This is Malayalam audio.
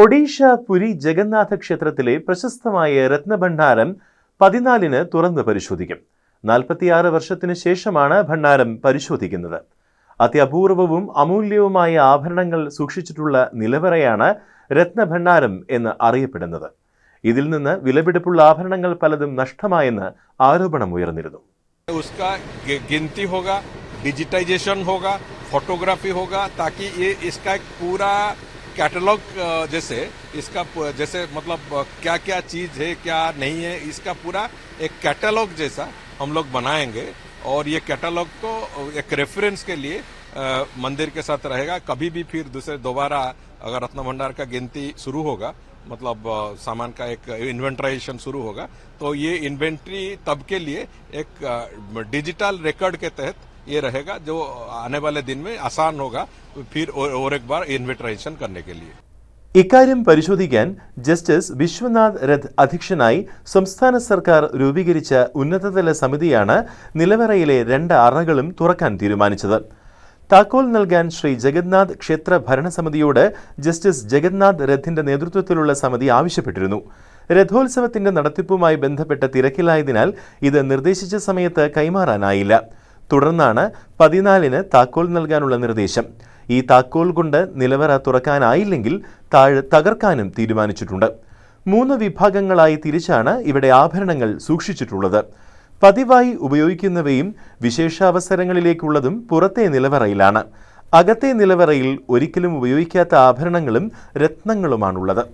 ഒഡീഷ പുരി ജഗന്നാഥ ക്ഷേത്രത്തിലെ പ്രശസ്തമായ രത്നഭണ്ഡാരം പതിനാലിന് തുറന്ന് പരിശോധിക്കും. നാൽപ്പത്തിയാറ് വർഷത്തിന് ശേഷമാണ് ഭണ്ഡാരം പരിശോധിക്കുന്നത്. അത്യപൂർവവും അമൂല്യവുമായ ആഭരണങ്ങൾ സൂക്ഷിച്ചിട്ടുള്ള നിലവറയാണ് രത്നഭണ്ഡാരം എന്ന് അറിയപ്പെടുന്നത്. ഇതിൽ നിന്ന് വിലപിടിപ്പുള്ള ആഭരണങ്ങൾ പലതും നഷ്ടമായെന്ന് ആരോപണം ഉയർന്നിരുന്നു. ഡിജിറ്റൈസേഷൻ ഫോട്ടോഗ്രാഫി ഹോഗ താക്കി कैटलॉग जैसे इसका जैसे मतलब क्या क्या चीज़ है क्या नहीं है इसका पूरा एक कैटलॉग जैसा हम लोग बनाएँगे। और ये कैटलॉग को एक रेफरेंस के लिए अ, मंदिर के साथ रहेगा। कभी भी फिर दूसरे दोबारा अगर रत्न भंडार का गिनती शुरू होगा मतलब सामान का एक इन्वेंट्राइजेशन शुरू होगा तो ये इन्वेंट्री तब के लिए एक डिजिटल रिकॉर्ड के तहत ये रहेगा जो आने वाले दिन में आसान होगा फिर और और एक बार इन्वेंटराइजेशन करने के लिए ഇക്കാര്യം പരിശോധിക്കാൻ ജസ്റ്റിസ് വിശ്വനാഥ് രഥ് അധ്യക്ഷനായി സംസ്ഥാന സർക്കാർ രൂപീകരിച്ച ഉന്നതതല സമിതിയാണ് നിലവറയിലെ രണ്ട് അറകളും തുറക്കാൻ തീരുമാനിച്ചത് താക്കോൽ നൽകാൻ ശ്രീ ജഗന്നാഥ് ക്ഷേത്ര ഭരണസമിതിയോട് ജസ്റ്റിസ് ജഗന്നാഥ് രഥിന്റെ നേതൃത്വത്തിലുള്ള സമിതി ആവശ്യപ്പെട്ടിരുന്നു രഥോത്സവത്തിന്റെ നടത്തിപ്പുമായി ബന്ധപ്പെട്ട തിരക്കിലായതിനാൽ ഇത് നിർദ്ദേശിച്ച സമയത്ത് കൈമാറാനായില്ല തുടർന്നാണ് പതിനാലിന് താക്കോൽ നൽകാനുള്ള നിർദ്ദേശം. ഈ താക്കോൽ കൊണ്ട് നിലവറ തുറക്കാനായില്ലെങ്കിൽ താഴെ തകർക്കാനും തീരുമാനിച്ചിട്ടുണ്ട്. മൂന്ന് വിഭാഗങ്ങളായി തിരിച്ചാണ് ഇവിടെ ആഭരണങ്ങൾ സൂക്ഷിച്ചിട്ടുള്ളത്. പതിവായി ഉപയോഗിക്കുന്നവയും വിശേഷാവസരങ്ങളിലേക്കുള്ളതും പുറത്തെ നിലവറയിലാണ്. അകത്തെ നിലവറയിൽ ഒരിക്കലും ഉപയോഗിക്കാത്ത ആഭരണങ്ങളും രത്നങ്ങളുമാണുള്ളത്.